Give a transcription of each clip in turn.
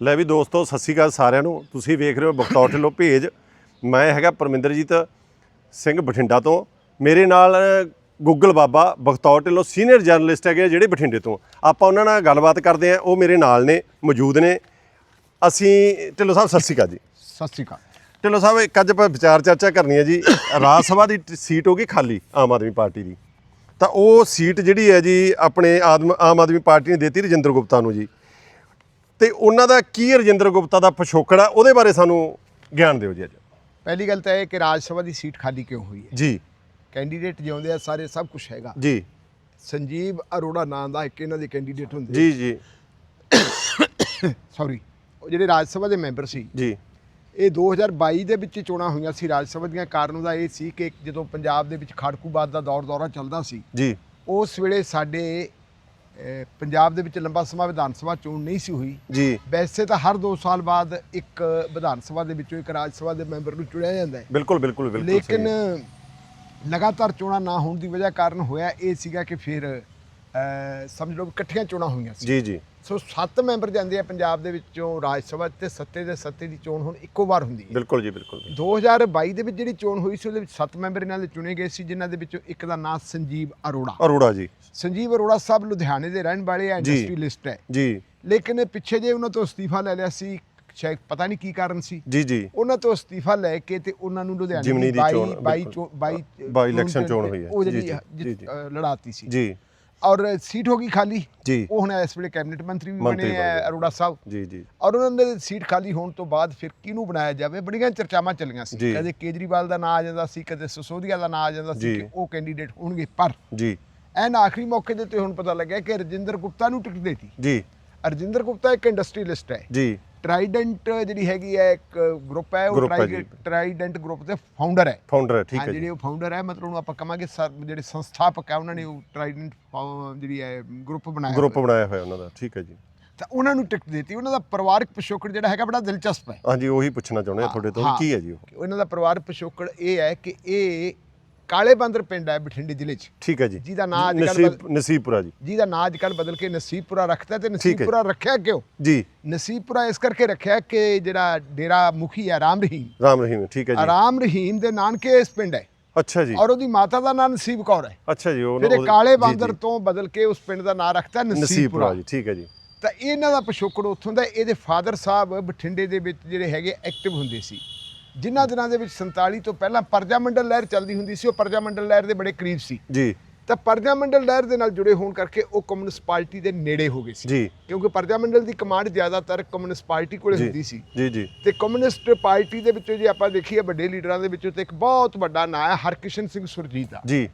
ਲੈ ਵੀ ਦੋਸਤੋ ਸਤਿ ਸ਼੍ਰੀ ਅਕਾਲ ਸਾਰਿਆਂ ਨੂੰ। ਤੁਸੀਂ ਵੇਖ ਰਹੇ ਹੋ ਬਖਤੌਰ ਢਿੱਲੋਂ ਭੇਜ। ਮੈਂ ਹੈਗਾ ਪਰਮਿੰਦਰਜੀਤ ਸਿੰਘ ਬਠਿੰਡਾ ਤੋਂ। ਮੇਰੇ ਨਾਲ ਗੁੱਗਲ ਬਾਬਾ ਬਖਤੌਰ ਢਿੱਲੋਂ ਸੀਨੀਅਰ ਜਰਨਲਿਸਟ ਹੈਗੇ ਜਿਹੜੇ ਬਠਿੰਡੇ ਤੋਂ। ਆਪਾਂ ਉਹਨਾਂ ਨਾਲ ਗੱਲਬਾਤ ਕਰਦੇ ਆ ਉਹ ਮੇਰੇ ਨਾਲ ਨੇ ਮੌਜੂਦ ਨੇ। ਅਸੀਂ ਢਿੱਲੋਂ ਸਾਹਿਬ ਸਤਿ ਸ਼੍ਰੀ ਅਕਾਲ ਜੀ। ਸਤਿ ਸ਼੍ਰੀ ਅਕਾਲ। ਢਿੱਲੋਂ ਸਾਹਿਬ ਇੱਕ ਅੱਜ ਆਪਾਂ ਵਿਚਾਰ ਚਰਚਾ ਕਰਨੀ ਹੈ ਜੀ। ਰਾਜ ਸਭਾ ਦੀ ਸੀਟ ਹੋ ਗਈ ਖਾਲੀ ਆਮ ਆਦਮੀ ਪਾਰਟੀ ਦੀ। ਤਾਂ ਉਹ ਸੀਟ ਜਿਹੜੀ ਹੈ ਜੀ ਆਪਣੇ ਆਦਮ ਆਮ ਆਦਮੀ ਪਾਰਟੀ ਨੇ ਦਿੱਤੀ ਰਜਿੰਦਰ ਗੁਪਤਾ ਨੂੰ ਜੀ। ਤੇ ਉਹਨਾਂ ਦਾ ਕੀ ਰਜਿੰਦਰ ਗੁਪਤਾ ਦਾ ਪਿਛੋਕੜ ਆ ਉਹਦੇ ਬਾਰੇ ਸਾਨੂੰ ਗਿਆਨ ਦਿਓ ਜੀ ਅੱਜ। ਪਹਿਲੀ ਗੱਲ ਤਾਂ ਇਹ ਕਿ ਰਾਜ ਸਭਾ ਦੀ ਸੀਟ ਖਾਲੀ ਕਿਉਂ ਹੋਈ ਹੈ? ਜੀ। ਕੈਂਡੀਡੇਟ ਜਿਉਂਦੇ ਆ ਸਾਰੇ ਸਭ ਕੁਝ ਹੈਗਾ। ਜੀ। ਸੰਜੀਵ ਅਰੋੜਾ ਨਾਂ ਦਾ ਇੱਕ ਇਹਨਾਂ ਦੇ ਕੈਂਡੀਡੇਟ ਹੁੰਦੇ ਜੀ ਜੀ। ਸੌਰੀ ਉਹ ਜਿਹੜੇ ਰਾਜ ਸਭਾ ਦੇ ਮੈਂਬਰ ਸੀ। ਜੀ। ਇਹ 2022 ਦੇ ਵਿੱਚ ਚੋਣਾਂ ਹੋਈਆਂ ਸੀ ਰਾਜ ਸਭਾ ਦੀਆਂ। ਕਾਰਨ ਉਹਦਾ ਇਹ ਸੀ ਕਿ ਜਦੋਂ ਪੰਜਾਬ ਦੇ ਵਿੱਚ ਖੜਕੂਬਾਦ ਦਾ ਦੌਰ ਦੌਰਾ ਚੱਲਦਾ ਸੀ ਜੀ। ਉਸ ਵੇਲੇ ਸਾਡੇ ਪੰਜਾਬ ਦੇ ਵਿੱਚ ਲੰਬਾ ਸਮਾਂ ਵਿਧਾਨ ਸਭਾ ਚੋਣ ਨਹੀਂ ਸੀ ਹੋਈ। ਜੀ। ਵੈਸੇ ਤਾਂ ਹਰ 2 ਸਾਲ ਬਾਅਦ ਇੱਕ ਵਿਧਾਨ ਸਭਾ ਦੇ ਵਿੱਚੋਂ ਇੱਕ ਰਾਜ ਸਭਾ ਦੇ ਮੈਂਬਰ ਨੂੰ ਚੁਣਿਆ ਜਾਂਦਾ ਹੈ। ਬਿਲਕੁਲ ਬਿਲਕੁਲ ਬਿਲਕੁਲ ਲੇਕਿਨ। ਲਗਾਤਾਰ ਚੋਣਾਂ ਨਾ ਹੋਣ ਦੀ ਵਜ੍ਹਾ ਕਾਰਨ ਹੋਇਆ ਇਹ ਸੀਗਾ ਕਿ ਫਿਰ ਸਮਝ ਲਓ ਇਕੱਠੀਆਂ ਚੋਣਾਂ ਹੋਈਆਂ ਸੀ। ਜੀ ਜੀ। ਸੋ ਸੱਤ ਮੈਂਬਰ ਜਾਂਦੇ ਆ ਪੰਜਾਬ ਦੇ ਵਿੱਚੋਂ ਰਾਜ ਸਭਾ ਤੇ ਸੱਤੇ ਦੇ ਸੱਤੇ ਦੀ ਚੋਣ ਹੁਣ ਇੱਕੋ ਵਾਰ ਹੁੰਦੀ ਹੈ। ਬਿਲਕੁਲ ਜੀ ਬਿਲਕੁਲ 2022 ਦੇ ਵਿੱਚ ਜਿਹੜੀ ਚੋਣ ਹੋਈ ਸੀ ਉਹਦੇ ਵਿੱਚ ਸੱਤ ਮੈਂਬਰ ਇਹਨਾਂ ਦੇ ਚੁਣੇ ਗਏ ਸੀ ਜਿਨ੍ਹਾਂ ਦੇ ਵਿੱਚੋਂ ਇੱਕ ਦਾ ਨਾਮ ਸੰਜੀਵ ਅਰੋੜਾ। ਅਰੋੜਾ ਜੀ। ਸੰਜੀਵ ਅਰੋੜਾ ਸਾਹਿਬ ਲੁਧਿਆਣੇ ਦੇ ਰਹਿਣ ਵਾਲੇ ਆ। ਇੰਡਸਟਰੀਲਿਸਟ ਹੈ। ਜੀ। ਲੇਕਿਨ ਪਿੱਛੇ ਜੇ ਉਹਨਾਂ ਤੋਂ ਅਸਤੀਫਾ ਲੈ ਲਿਆ ਸੀ ਸ਼ਾਇਦ ਪਤਾ ਨਹੀਂ ਕੀ ਕਾਰਨ ਸੀ। ਜੀ ਜੀ। ਉਹਨਾਂ ਤੋਂ ਅਸਤੀਫਾ ਲੈ ਕੇ ਤੇ ਉਹਨਾਂ ਨੂੰ ਲੁਧਿਆਣੇ ਦੀ ਚੋਣ, 22 ਬਿਲਕੁਲ। ਚੋਣ 22 ਬਾਈ ਇਲੈਕਸ਼ਨ ਚੋਣ ਹੋਈ ਹੈ। ਉਹ ਜੀ, ਜਿਹੜੀ ਲੜਾਤੀ ਸੀ। ਜੀ। ਔਰ ਸੀਟ ਹੋ ਗਈ ਖਾਲੀ। ਜੀ। ਉਹ ਹੁਣ ਇਸ ਵੇਲੇ ਕੈਬਨਿਟ ਮੰਤਰੀ ਵੀ ਮੰਤਰੀ ਬਣੇ ਬਣ ਆ। ਅਰੋੜਾ ਸਾਹਿਬ। ਜੀ ਜੀ। ਔਰ ਉਹਨਾਂ ਦੇ ਸੀਟ ਖਾਲੀ ਹੋਣ ਤੋਂ ਬਾਅਦ ਫਿਰ ਕਿਹਨੂੰ ਬਣਾਇਆ ਜਾਵੇ? ਬੜੀਆਂ ਚਰਚਾਵਾਂ ਚੱਲੀਆਂ ਸੀ। ਜੀ। ਕਦੇ ਕੇਜਰੀਵਾਲ ਦਾ ਨਾਂ ਆ ਜਾਂਦਾ ਸੀ ਕਦੇ ਸਸੋਦੀਆ ਦਾ ਨਾਂ ਆ ਜਾਂਦਾ ਸੀ ਜੀ। ਕਿ ਉਹ ਕੈਂਡੀਡੇਟ ਹੋਣਗੇ। ਪਰ ਜੀ। ਐਨ ਆਖਰੀ ਮੌਕੇ ਦੇ ਤੇ ਹੁਣ ਪਤਾ ਲੱਗਿਆ ਕਿ ਰਜਿੰਦਰ ਗੁਪਤਾ ਨੂੰ ਟਿਕਟ ਦੇਤੀ। ਜੀ। ਰਜਿੰਦਰ ਗੁਪਤਾ ਇੱਕ ਇੰਡਸਟਰੀਲਿਸਟ ਹੈ। ਜੀ। ਟਰਾਈਡੈਂਟ ਜਿਹੜੀ ਹੈਗੀ ਹੈ ਇੱਕ ਗਰੁੱਪ ਹੈ ਉਹ Group ਹੈ ਜੀ। ਟਰਾਈਡੈਂਟ ਗਰੁੱਪ ਦੇ ਫਾਊਂਡਰ ਹੈ ਫਾਊਂਡਰ ਹੈ ਠੀਕ ਹਾਂ ਹੈ ਜਿਹੜੇ ਉਹ ਫਾਊਂਡਰ ਹੈ ਮਤਲਬ ਉਹਨੂੰ ਆਪਾਂ ਕਹਾਂਗੇ ਸਰ ਜਿਹੜੇ ਸੰਸਥਾਪਕ ਹੈ ਉਹਨਾਂ ਨੇ ਉਹ ਟਰਾਈਡੈਂਟ ਜਿਹੜੀ ਹੈ ਗਰੁੱਪ ਬਣਾਇਆ ਗਰੁੱਪ ਹੋਇਆ। ਬਣਾਇਆ ਹੋਇਆ ਉਹਨਾਂ ਦਾ ਠੀਕ ਹੈ ਜੀ ਤਾਂ ਉਹਨਾਂ ਨੂੰ ਟਿਕਟ ਦਿੱਤੀ ਉਹਨਾਂ ਦਾ ਪਰਿਵਾਰਕ ਪਿਛੋਕੜ ਜਿਹੜਾ ਹੈਗਾ ਬੜਾ ਦਿਲਚਸਪ ਹੈ ਹਾਂਜੀ ਉਹੀ ਪੁੱਛਣਾ ਚਾਹੁੰਦੇ ਆ ਤੁਹਾਡੇ ਤੋਂ ਵੀ। ਕੀ ਹੈ ਜੀ ਉਹ ਕਿ ਉਹਨਾਂ ਦਾ ਪਰਿਵਾਰਕ ਪਿਛੋਕੜ ਇਹ ਹੈ ਕਿ ਇਹ ਕਾਲੇ ਬੰਦਰ ਪਿੰਡ ਹੈ ਬਠਿੰਡੇ ਜ਼ਿਲ੍ਹੇ 'ਚ। ਠੀਕ ਹੈ ਜੀ। ਜਿਹਦਾ ਨਾਂ ਅੱਜ ਨਸੀਬ ਨਸੀਬਪੁਰਾ ਜੀ। ਜਿਹਦਾ ਨਾਂ ਅੱਜ ਕੱਲ੍ਹ ਬਦਲ ਕੇ ਨਸੀਬਪੁਰਾ ਰੱਖਤਾ ਤੇ। ਨਸੀਬਪੁਰਾ ਰੱਖਿਆ ਕਿਉਂ? ਜੀ। ਨਸੀਬਪੁਰਾ ਇਸ ਕਰਕੇ ਰੱਖਿਆ ਕਿ ਜਿਹੜਾ ਡੇਰਾ ਮੁਖੀ ਹੈ ਰਾਮ ਰਹੀਮ। ਰਾਮ ਰਹੀਮ ਠੀਕ ਹੈ ਜੀ। ਰਾਮ ਰਹੀਮ ਦੇ ਨਾਨਕੇ ਇਸ ਪਿੰਡ ਹੈ। ਅੱਛਾ ਜੀ। ਔਰ ਉਹਦੀ ਮਾਤਾ ਦਾ ਨਾਮ ਨਸੀਬ ਕੌਰ ਹੈ। ਅੱਛਾ ਜੀ ਉਹ ਉਹ- ਕਾਲੇ ਬਾਂਦਰ। ਤੋਂ ਬਦਲ ਕੇ ਉਸ ਪਿੰਡ ਦਾ ਨਾਮ ਰੱਖਤਾ ਨਸੀਬਪੁਰਾ ਜੀ ਠੀਕ ਹੈ ਜੀ। ਤਾਂ ਇਹਨਾਂ ਦਾ ਪਿਛੋਕੜ ਉੱਥੋਂ ਦਾ ਇਹਦੇ ਫਾਦਰ ਸਾਹਿਬ ਬਠਿੰਡੇ ਦੇ ਵਿੱਚ ਜਿਹੜੇ ਹੈਗੇ ਐਕਟਿਵ ਹੁੰਦੇ ਸੀ। ਜਿਨ੍ਹਾਂ ਦਿਨਾਂ ਦੇ ਵਿੱਚ 47 ਤੋਂ ਪਹਿਲਾਂ ਪਰਜਾ ਮੰਡਲ ਲਹਿਰ ਚੱਲਦੀ ਹੁੰਦੀ ਸੀ ਉਹ ਪਰਜਾ ਮੰਡਲ ਲਹਿਰ ਦੇ ਬੜੇ ਕਰੀਬ ਸੀ। ਜੀ। ਤਾਂ ਪਰਜਾ ਮੰਡਲ ਲਹਿਰ ਦੇ ਨਾਲ ਜੁੜੇ ਹੋਣ ਕਰਕੇ ਉਹ ਕਮਿਊਨਿਸਟ ਪਾਰਟੀ ਦੇ ਨੇੜੇ ਹੋ ਗਏ ਸੀ। ਜੀ। ਕਿਉਂਕਿ ਪਰਜਾ ਮੰਡਲ ਦੀ ਕਮਾਂਡ ਜ਼ਿਆਦਾਤਰ ਕਮਿਊਨਿਸਟ ਪਾਰਟੀ ਕੋਲੇ। ਹੁੰਦੀ ਸੀ। ਜੀ ਜੀ। ਤੇ ਕਮਿਊਨਿਸਟ ਪਾਰਟੀ ਦੇ ਵਿੱਚੋਂ ਜੇ ਆਪਾਂ ਦੇਖੀਏ ਵੱਡੇ ਲੀਡਰਾਂ ਦੇ ਵਿੱਚੋਂ ਤੇ ਇੱਕ ਬਹੁਤ ਵੱਡਾ ਨਾਂ ਹੈ ਹਰਕਿਸ਼ਨ ਸਿੰਘ ਸੁਰਜੀਤ ਦਾ। ਜੀ।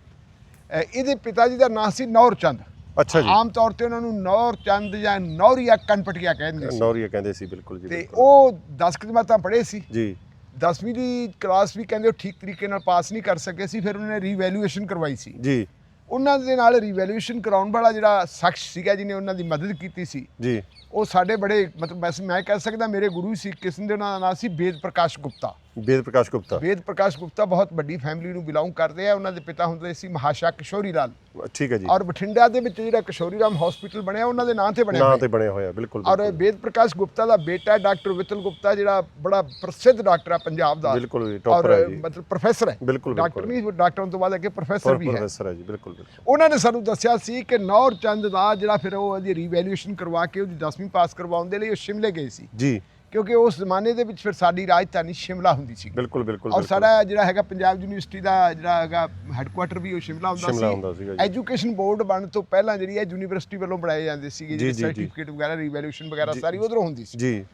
ਇਹਦੇ ਪਿਤਾ ਜੀ ਦਾ ਨਾਂ ਸੀ ਨੌਰ ਚੰਦ। ਅੱਛਾ ਜੀ। ਆਮ ਤੌਰ ਤੇ ਉਹਨਾਂ ਨੂੰ ਨੌਰ ਚੰਦ ਜਾਂ ਨੌਰੀਆ ਕਨਪਟੀਆ ਕਹਿੰਦੇ ਸੀ। ਨੌਰੀਆ ਕਹਿੰਦੇ ਸੀ ਬਿਲਕੁਲ ਜੀ ਤੇ। ਉਹ 10 ਕੁ ਜਮਾਤਾਂ ਪੜ੍ਹੇ ਸੀ। ਜੀ। 10ਵੀਂ ਦੀ ਕਲਾਸ ਵੀ ਕਹਿੰਦੇ ਉਹ ਠੀਕ ਤਰੀਕੇ ਨਾਲ ਪਾਸ ਨਹੀਂ ਕਰ ਸਕੇ ਸੀ ਫਿਰ ਉਹਨੇ ਰੀਵੈਲੂਏਸ਼ਨ ਕਰਵਾਈ ਸੀ। ਜੀ। ਉਹਨਾਂ ਦੇ ਨਾਲ ਰੀਵੈਲੂਏਸ਼ਨ ਕਰਾਉਣ ਵਾਲਾ ਜਿਹੜਾ ਸ਼ਖਸ ਸੀਗਾ ਜਿਹਨੇ ਉਹਨਾਂ ਦੀ ਮਦਦ ਕੀਤੀ ਸੀ ਜੀ। ਉਹ ਸਾਡੇ ਬੜੇ ਮਤਲਬ ਵੈਸੇ ਮੈਂ ਕਹਿ ਸਕਦਾ ਮੇਰੇ ਗੁਰੂ ਸੀ ਕਿਸਮ ਦੇ ਉਹਨਾਂ ਦਾ ਨਾਮ ਸੀ ਵੇਦ ਪ੍ਰਕਾਸ਼ ਗੁਪਤਾ। ਵੇਦ ਪ੍ਰਕਾਸ਼ ਗੁਪਤਾ। ਵੇਦ ਪ੍ਰਕਾਸ਼ ਗੁਪਤਾ ਬਹੁਤ ਵੱਡੀ ਫੈਮਿਲੀ ਨੂੰ ਬਿਲੋਂਗ ਕਰਦੇ ਆ ਉਹਨਾਂ ਦੇ ਪਿਤਾ ਹੁੰਦੇ ਸੀ ਮਹਾਸ਼ਾ ਕਿਸ਼ੋਰੀ ਲਾਲ। ਠੀਕ ਹੈ ਜੀ। ਔਰ ਬਠਿੰਡਾ ਦੇ ਵਿੱਚ ਜਿਹੜਾ ਕਿਸ਼ੋਰੀ ਰਾਮ ਹਸਪੀਟਲ ਬਣਿਆ ਉਹਨਾਂ ਦੇ ਨਾਂ ਤੇ ਬਣਿਆ ਨਾਂ ਤੇ ਬਣਿਆ ਹੋਇਆ ਬਿਲਕੁਲ ਔਰ। ਵੇਦ ਪ੍ਰਕਾਸ਼ ਗੁਪਤਾ ਦਾ ਬੇਟਾ ਡਾਕਟਰ ਵਿਤਲ ਗੁਪਤਾ ਜਿਹੜਾ ਬੜਾ ਪ੍ਰਸਿੱਧ ਡਾਕਟਰ ਹੈ ਪੰਜਾਬ ਦਾ। ਬਿਲਕੁਲ ਜੀ ਟੌਪਰ ਹੈ ਜੀ। ਮਤਲਬ ਪ੍ਰੋਫੈਸਰ ਹੈ। ਬਿਲਕੁਲ, ਡਾਕਟਰ। ਨਹੀਂ ਡਾਕਟਰਾਂ ਤੋਂ ਬਾਅਦ ਅੱਗੇ ਪ੍ਰੋਫੈਸਰ ਵੀ ਹੈ। ਪ੍ਰੋਫੈਸਰ ਹੈ ਜੀ ਬਿਲਕੁਲ ਬਿਲਕੁਲ। ਉਹਨਾਂ ਨੇ ਸਾਨੂੰ ਦੱਸਿਆ ਸੀ ਕਿ ਨੌਰ ਚੰਦ ਦਾ ਜਿਹੜਾ ਫਿਰ ਉਹ ਉਹਦੀ ਰੀਵੈਲੂਏਸ਼ਨ ਕਰਵਾ ਕੇ ਉਹਦੀ 10ਵੀਂ ਪਾਸ ਕਰਵਾਉਣ ਦੇ ਲਈ ਉਹ ਸ਼ਿਮਲੇ ਗਏ ਸੀ। ਜੀ। ਕਿਉਂਕਿ ਉਸ ਜ਼ਮਾਨੇ ਦੇ ਵਿੱਚ ਫਿਰ ਸਾਡੀ ਰਾਜਧਾਨੀ ਸ਼ਿਮਲਾ ਹੁੰਦੀ ਸੀ। ਬਿਲਕੁਲ ਬਿਲਕੁਲ ਔਰ। ਸਾਡਾ ਜਿਹੜਾ ਹੈਗਾ ਪੰਜਾਬ ਯੂਨੀਵਰਸਿਟੀ ਦਾ ਜਿਹੜਾ ਹੈਗਾ ਹੈੱਡਕੁਆਟਰ ਵੀ ਉਹ ਸ਼ਿਮਲਾ ਹੁੰਦਾ ਜੀ। ਐਜੂਕੇਸ਼ਨ ਬੋਰਡ ਬਣਨ ਤੋਂ ਪਹਿਲਾਂ ਜਿਹੜੀ ਹੈ ਯੂਨੀਵਰਸਿਟੀ ਵੱਲੋਂ ਬਣਾਏ ਜਾਂਦੇ ਸੀਗੇ ਜਿਹੜੇ। ਸਰਟੀਫਿਕੇਟ ਵਗੈਰਾ ਰੀਵੈਲੂਏਸ਼ਨ ਵਗੈਰਾ ਸਾਰੀ ਉਧਰੋਂ ਹੁੰਦੀ ਸੀ। ਜੀ।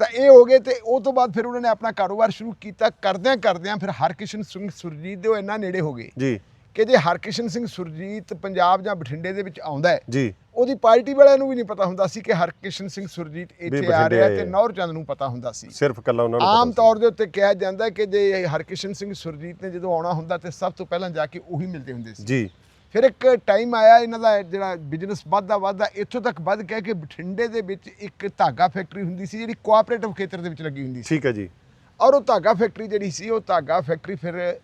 ਤਾਂ ਇਹ ਹੋ ਗਏ ਤੇ ਉਹ ਤੋਂ ਬਾਅਦ ਫਿਰ ਉਹਨਾਂ ਨੇ ਆਪਣਾ ਕਾਰੋਬਾਰ ਸ਼ੁਰੂ ਕੀਤਾ। ਕਰਦਿਆਂ ਕਰਦਿਆਂ ਫਿਰ ਹਰਕਿਸ਼ਨ ਸਿੰਘ ਸੁਰਜੀਤ ਦੇ ਉਹ ਇੰਨਾ ਨੇੜੇ ਹੋ ਗਏ। ਜੀ। ਕਿ ਜੇ ਹਰਕਿਸ਼ਨ ਸਿੰਘ ਸੁਰਜੀਤ ਪੰਜਾਬ ਜਾਂ ਬਠਿੰਡੇ ਦੇ ਵਿੱਚ ਆਉਂਦਾ ਹੈ ਜੀ। ਉਹਦੀ ਪਾਰਟੀ ਵਾਲਿਆਂ ਨੂੰ ਵੀ ਨਹੀਂ ਪਤਾ ਹੁੰਦਾ ਸੀ ਕਿ ਹਰਕਿਸ਼ਨ ਸਿੰਘ ਸੁਰਜੀਤ ਇੱਥੇ ਆ ਰਿਹਾ ਤੇ। ਨੌਰ ਚੰਦ ਨੂੰ ਪਤਾ ਹੁੰਦਾ ਸੀ। ਸਿਰਫ ਕੱਲਾ ਉਹਨਾਂ ਨੂੰ ਆਮ ਤੌਰ ਦੇ ਉੱਤੇ ਕਿਹਾ ਜਾਂਦਾ ਕਿ ਜੇ ਹਰਕਿਸ਼ਨ ਸਿੰਘ ਸੁਰਜੀਤ ਨੇ ਜਦੋਂ ਆਉਣਾ ਹੁੰਦਾ ਤੇ ਸਭ ਤੋਂ ਪਹਿਲਾਂ ਜਾ ਕੇ ਉਹੀ ਮਿਲਦੇ ਹੁੰਦੇ ਸੀ। ਜੀ। ਫਿਰ ਇੱਕ ਟਾਈਮ ਆਇਆ ਇਹਨਾਂ ਦਾ ਜਿਹੜਾ ਬਿਜ਼ਨਸ ਵੱਧਦਾ ਵੱਧਦਾ ਇੱਥੋਂ ਤੱਕ ਵੱਧ ਗਿਆ ਕਿ ਬਠਿੰਡੇ ਦੇ ਵਿੱਚ ਇੱਕ ਧਾਗਾ ਫੈਕਟਰੀ ਹੁੰਦੀ ਸੀ ਜਿਹੜੀ ਕੋਆਪਰੇਟਿਵ ਖੇਤਰ ਦੇ ਵਿੱਚ ਲੱਗੀ ਹੁੰਦੀ ਸੀ। ਠੀਕ ਹੈ ਜੀ। ਔਰ ਉਹ ਧਾਗਾ ਫੈਕਟਰੀ ਜਿਹੜੀ ਸੀ ਉਹ ਧਾਗਾ ਫੈਕਟਰੀ ਫਿਰ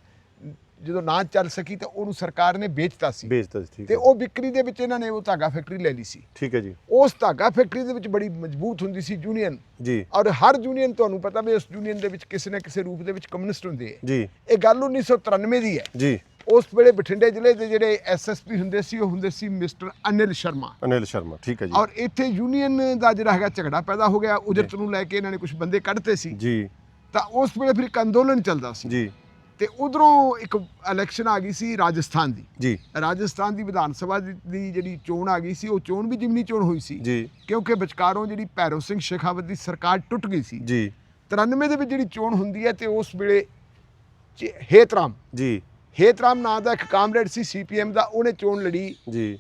ਜਦੋਂ ਨਾ ਚੱਲ ਸਕੀ ਤਾਂ ਉਹਨੂੰ ਸਰਕਾਰ ਨੇ ਵੇਚਤਾ ਸੀ। ਵੇਚਤਾ ਸੀ ਠੀਕ ਤੇ ਹੈ। ਉਹ ਵਿਕਰੀ ਦੇ ਵਿੱਚ ਇਹਨਾਂ ਨੇ ਉਹ ਧਾਗਾ ਫੈਕਟਰੀ ਲੈ ਲਈ ਸੀ। ਠੀਕ ਹੈ ਜੀ। ਉਸ ਧਾਗਾ ਫੈਕਟਰੀ ਦੇ ਵਿੱਚ ਬੜੀ ਮਜ਼ਬੂਤ ਹੁੰਦੀ ਸੀ ਯੂਨੀਅਨ। ਜੀ। ਔਰ ਹਰ ਯੂਨੀਅਨ ਤੁਹਾਨੂੰ ਪਤਾ ਵੀ ਉਸ ਯੂਨੀਅਨ ਦੇ ਵਿੱਚ ਕਿਸੇ ਨਾ ਕਿਸੇ ਰੂਪ ਦੇ ਵਿੱਚ ਕਮਿਊਨਿਸਟ ਹੁੰਦੇ ਆ। ਜੀ। ਇਹ ਗੱਲ 1993 ਦੀ ਹੈ। ਜੀ। ਉਸ ਵੇਲੇ ਬਠਿੰਡੇ ਜ਼ਿਲ੍ਹੇ ਦੇ ਜਿਹੜੇ ਐਸਐਸਪੀ ਹੁੰਦੇ ਸੀ ਉਹ ਹੁੰਦੇ ਸੀ ਮਿਸਟਰ ਅਨਿਲ ਸ਼ਰਮਾ। ਅਨਿਲ ਸ਼ਰਮਾ ਠੀਕ ਹੈ ਜੀ। ਔਰ ਇੱਥੇ ਯੂਨੀਅਨ ਦਾ ਜਿਹੜਾ ਹੈਗਾ ਝਗੜਾ ਪੈਦਾ ਹੋ ਗਿਆ। ਉਜਰਤ ਨੂੰ ਲੈ ਕੇ ਇਹਨਾਂ ਨੇ ਕੁਝ ਬੰਦੇ ਕੱਢਤੇ ਸੀ। ਜੀ। ਤਾਂ ਉਸ ਵੇਲੇ ਫਿਰ ਇੱਕ ਅੰਦੋਲਨ ਚੱਲਦਾ ਸੀ। ਜੀ। ਤੇ ਉਧਰੋਂ ਇੱਕ ਇਲੈਕਸ਼ਨ ਆ ਗਈ ਸੀ ਰਾਜਸਥਾਨ ਦੀ। ਜੀ। ਰਾਜਸਥਾਨ ਦੀ ਵਿਧਾਨ ਸਭਾ ਦੀ ਜਿਹੜੀ ਚੋਣ ਆ ਗਈ ਸੀ ਉਹ ਚੋਣ ਵੀ ਜਿਮਨੀ ਚੋਣ ਹੋਈ ਸੀ। ਜੀ। ਕਿਉਂਕਿ ਵਿਚਕਾਰੋਂ ਜਿਹੜੀ ਭੈਰੋ ਸਿੰਘ ਸ਼ੇਖਾਵਤ ਦੀ ਸਰਕਾਰ ਟੁੱਟ ਗਈ ਸੀ। ਜੀ। 93 ਦੇ ਵਿੱਚ ਜਿਹੜੀ ਚੋਣ ਹੁੰਦੀ ਹੈ ਤੇ ਉਸ ਵੇਲੇ ਹੇਤਰਾਮ ਜੀ। ਹੇਤਰਾਮ ਨਾਂ ਦਾ ਇੱਕ ਕਾਮਰੇਡ ਸੀ ਸੀਪੀਐਮ ਦਾ ਉਹਨੇ ਚੋਣ ਲੜੀ ਜੀ।